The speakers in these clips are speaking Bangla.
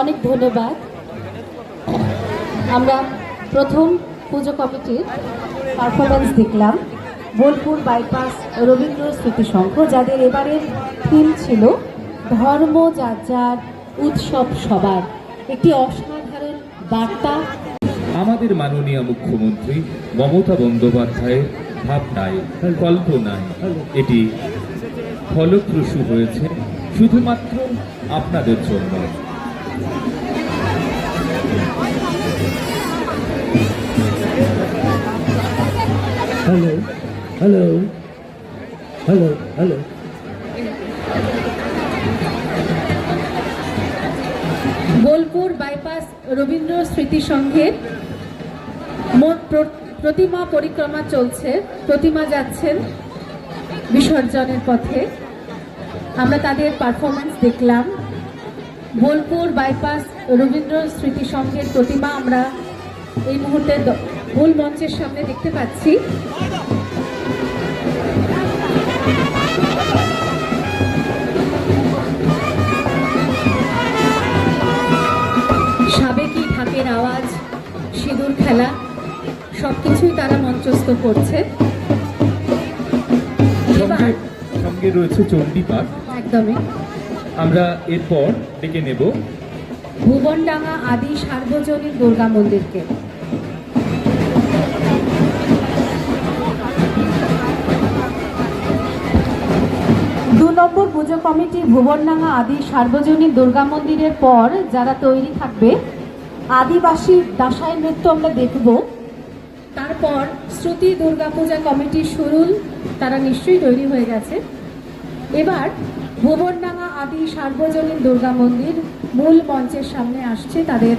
অনেক ধন্যবাদ। আমরা প্রথম পুজো কমিটির পারফরমেন্স দেখলাম। বোলপুর বাইপাস রবীন্দ্র স্মৃতি সংঘ যাদের এবারের থিম ছিল ধর্ম যার যার উৎসব সবার। একটি অসাধারণ বার্তা। আমাদের মাননীয় মুখ্যমন্ত্রী মমতা বন্দ্যোপাধ্যায়ের ভাবনায় কল্পনায় এটি ফলপ্রসূ হয়েছে। শুধুমাত্র আপনাদের জন্য। Hello hello hello hello Bolpur bypass Rabindra স্মৃতি সংঘের মোট প্র- প্রতিমা পরিক্রমা চলছে প্রতিমা যাচ্ছেন বিসর্জনের পথে। আমরা তাদের পারফরমেন্স দেখলাম। বোলপুর বাইপাস রবীন্দ্র স্মৃতি সংঘের প্রতিমা আমরা এই মুহূর্তে মূল মঞ্চের সামনে দেখতে পাচ্ছি। সাবেকি ঢাকের আওয়াজ, সিঁদুর খেলা সব কিছুই তারা মঞ্চস্থ করছে। সঙ্গে রয়েছে চণ্ডীপাঠ। একদমই আমরা এরপর ডেকে নেব। ভুবনডাঙ্গা আদি সার্বজনীন দুর্গা মন্দিরকে। দু নম্বর পুজো কমিটি ভুবনডাঙ্গা আদি সার্বজনীন দুর্গা মন্দিরের পর যারা তৈরি থাকবে আদিবাসী দাসাই নৃত্য আমরা দেখব। তারপর শ্রুতি দুর্গাপূজা কমিটির সুরুল তারা নিশ্চয়ই তৈরি হয়ে গেছে। এবার ভুবনডাঙ্গা আদি সার্বজনীন দুর্গা মন্দির মূল মঞ্চের সামনে আসছে তাদের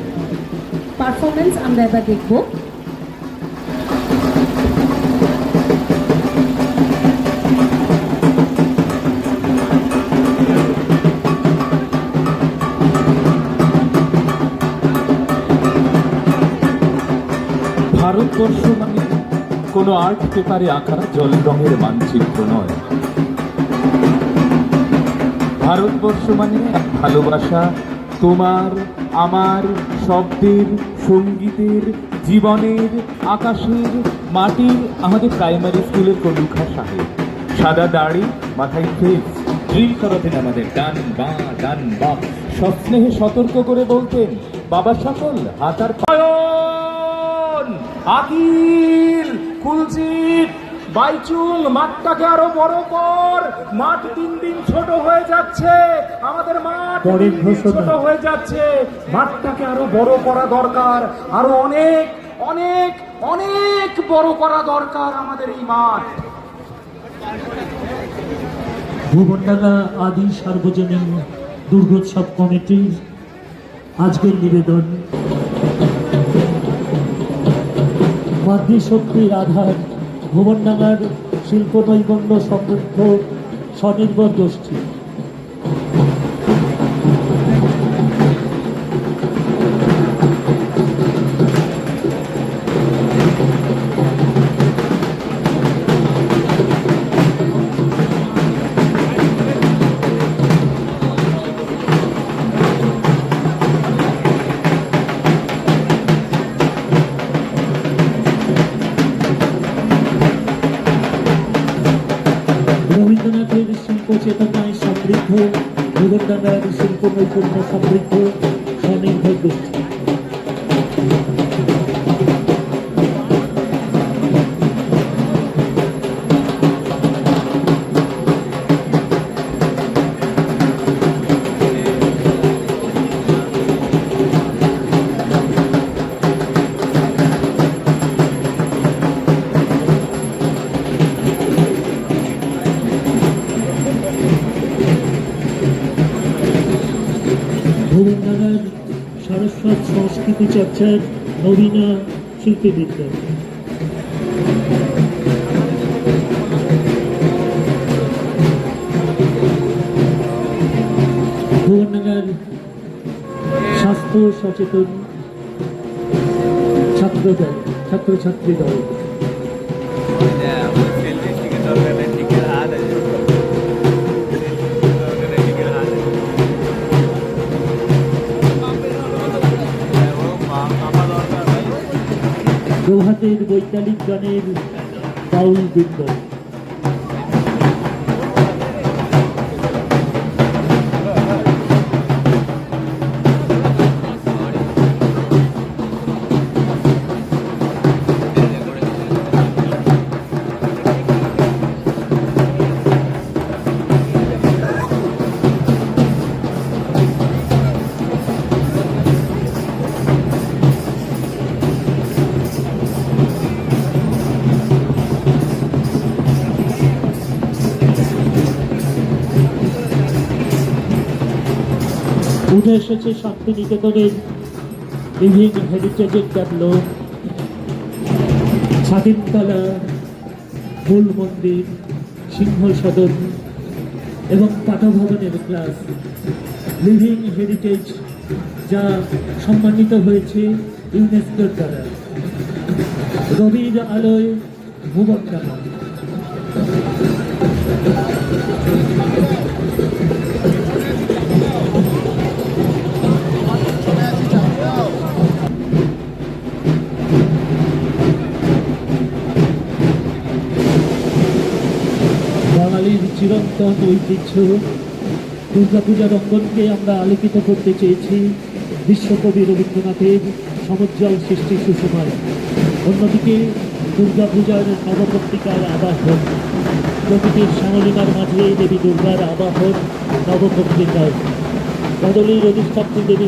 পারফরমেন্স আমরা এবার দেখব। ভারতবর্ষ মানে কোনো আর্ট পেপারে আঁকা জল রঙের মানচিত্র নয়। ভারতবর্ষ মানে ভালোবাসা। তোমার, আমার, শব্দের, সঙ্গীতের, জীবনের, আকাশের, মাটির, আমাদের প্রাইমারি স্কুলের কলুখা সাহেব। সাদা দাড়ি, মাথায় ফেস ড্রিল করাতেন আমাদের। ডান বা ডান বা। সস্নেহে সতর্ক করে বলতেন, বাবা সকল হাতার আকিল, কুলজিৎ বাইচুং মাঠটাকে আরও বড় কর। মাঠ তিন দিন ছোট হয়ে যাচ্ছে। আমাদের মাঠ ছোট হয়ে যাচ্ছে। মাঠটাকে আরও বড় করা দরকার। আরও অনেক অনেক অনেক বড় করা দরকার আমাদের এই মাঠ। ভুবনডাঙ্গা আদি সার্বজনীন দুর্গোৎসব কমিটির আজকের নিবেদন। মাতৃশক্তির আধার ভুবনডাঙ্গার শিল্প নৈপুণ্য সমৃদ্ধ স্বনির্ভর গোষ্ঠী। রবীন্দ্রনাথের শিল্প চেতনায় সমৃদ্ধ ভুবনডাঙ্গার শিল্প নৈপুণ্য সমৃদ্ধ স্বনির্ভর গোষ্ঠী। ভুবনডাঙ্গার সারস্বত সংস্কৃতি চর্চার নবীনা ভুবনডাঙ্গার স্বাস্থ্য সচেতন ছাত্র দল ছাত্রছাত্রী দল। ভাষাতের বৈজ্ঞানিক গানের বাউল বৃন্দ। উঠে এসেছে শান্তিনিকেতনের লিভিং হেরিটেজের ডেভেলপ স্বাধীনতলা মূল মন্দির সিংহ সদন এবং পাঠভবনের ক্লাস লিভিং হেরিটেজ যা সম্মানিত হয়েছে ইউনেস্কোর দ্বারা। রবির আলোয় ভুবন চিরন্তন ঐতিহ্য। দুর্গাপূজার অঙ্গনকে আমরা আলোকিত করতে চেয়েছি বিশ্বকবি রবীন্দ্রনাথের সমুজ্জ্বল সৃষ্টি সুষমায় অন্যদিকে দুর্গাপূজার নবপত্রিকার আবাহন, প্রকৃতির শ্যামলিমার মাঝে দেবী দুর্গার আবাহন নবপত্রিকায়। বদলের অধিষ্ঠাত্রী দেবী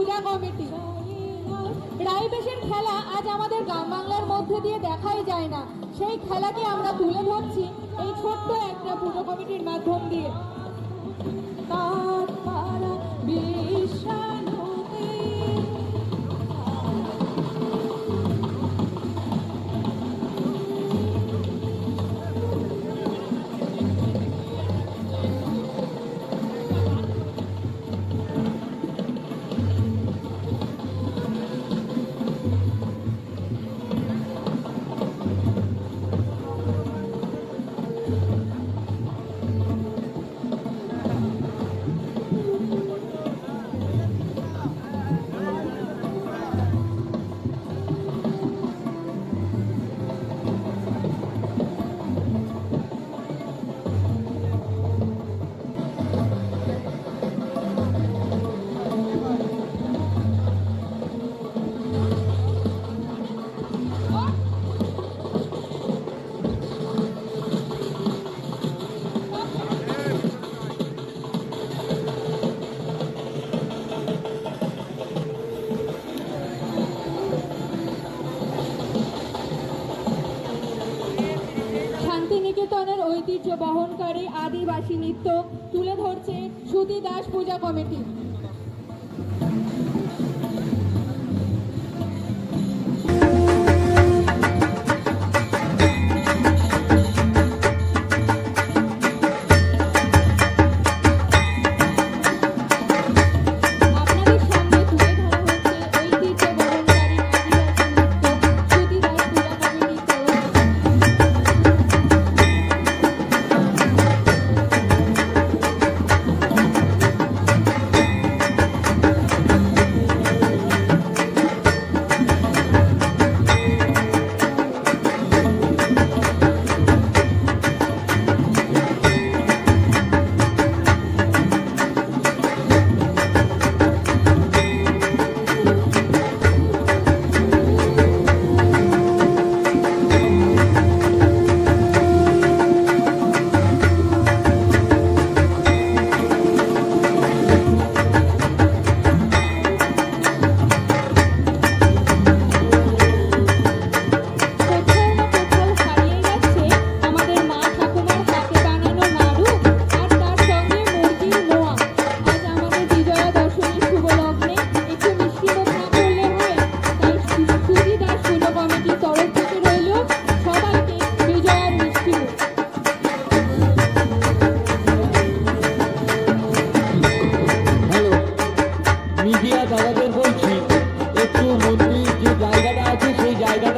পূজা কমিটি। রায়বেশের খেলা আজ আমাদের গ্রাম বাংলার মধ্যে দিয়ে দেখাই যায় না। সেই খেলাকে আমরা তুলে ধরছি এই ছোট্ট একটা পুজো কমিটির মাধ্যম দিয়ে। বিশ্বাস বিশ্বানুতে শান্তিনিকেতনের ঐতিহ্য বহনকারী আদিবাসী নৃত্য তুলে ধরছে সুতি দাস পূজা কমিটি।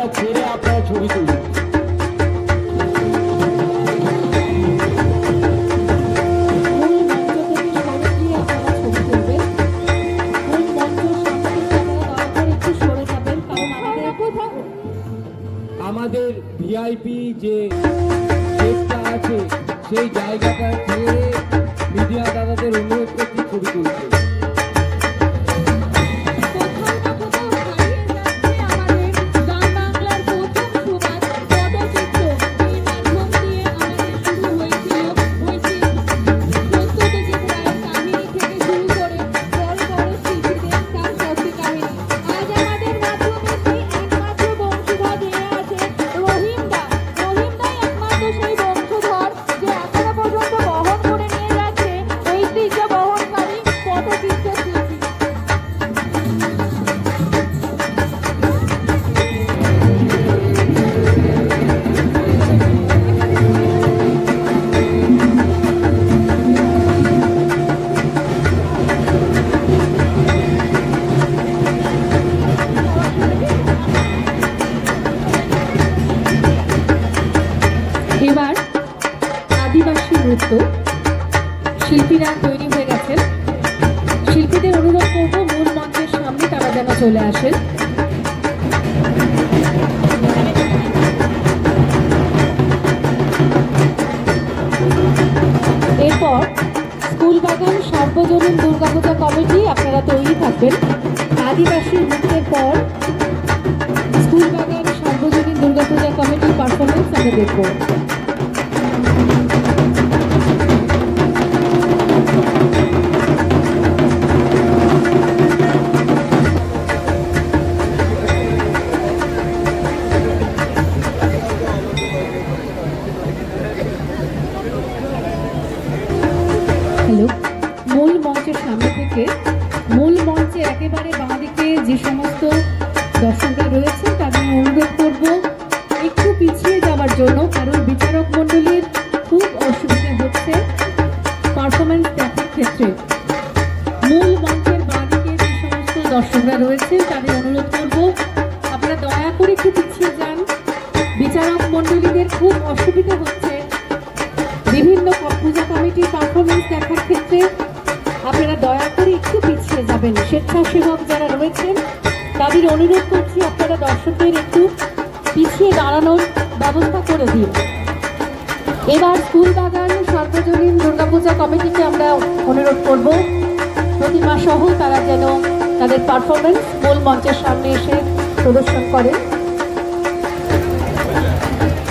내가 제일 앞에 저기 있어 নৃত্য শিল্পীরা তৈরি হয়ে গেছেন। শিল্পীদের অনুরোধ করব মূল মঞ্চের সামনে তারা যেন চলে আসেন। এরপর স্কুল বাগান, সার্বজনীন দুর্গাপূজা কমিটি আপনারা তৈরি থাকবেন। আদিবাসী নৃত্যের পর স্কুল বাগান, সার্বজনীন দুর্গাপূজা কমিটির পারফরমেন্স আমরা দেখব। মূল মঞ্চে একেবারে বাঁদিকে যে সমস্ত দর্শকরা রয়েছে তাদের অনুরোধ করব, একটু পিছিয়ে যাওয়ার জন্য, কারণ বিচারক মণ্ডলীর খুব অসুবিধা হচ্ছে পারফরমেন্স দেখার ক্ষেত্রে। মূল মঞ্চের বাঁদিকে যে সমস্ত দর্শকরা রয়েছে তাদের অনুরোধ করব, আপনারা দয়া করে একটু পিছিয়ে যান। বিচারক মণ্ডলীদের খুব অসুবিধা হচ্ছে। স্বেচ্ছাসেবক যারা রয়েছেন, তাদের অনুরোধ করছি আপনারা দর্শকদের একটু পিছিয়ে দাঁড়ানোর ব্যবস্থা করে দিন। এবার স্কুল বাগান সর্বজনীন দুর্গাপূজা কমিটিকে আমরা অনুরোধ করব। প্রতিমা সহ তারা যেন তাদের পারফরমেন্স মূল মঞ্চের সামনে এসে প্রদর্শন করেন।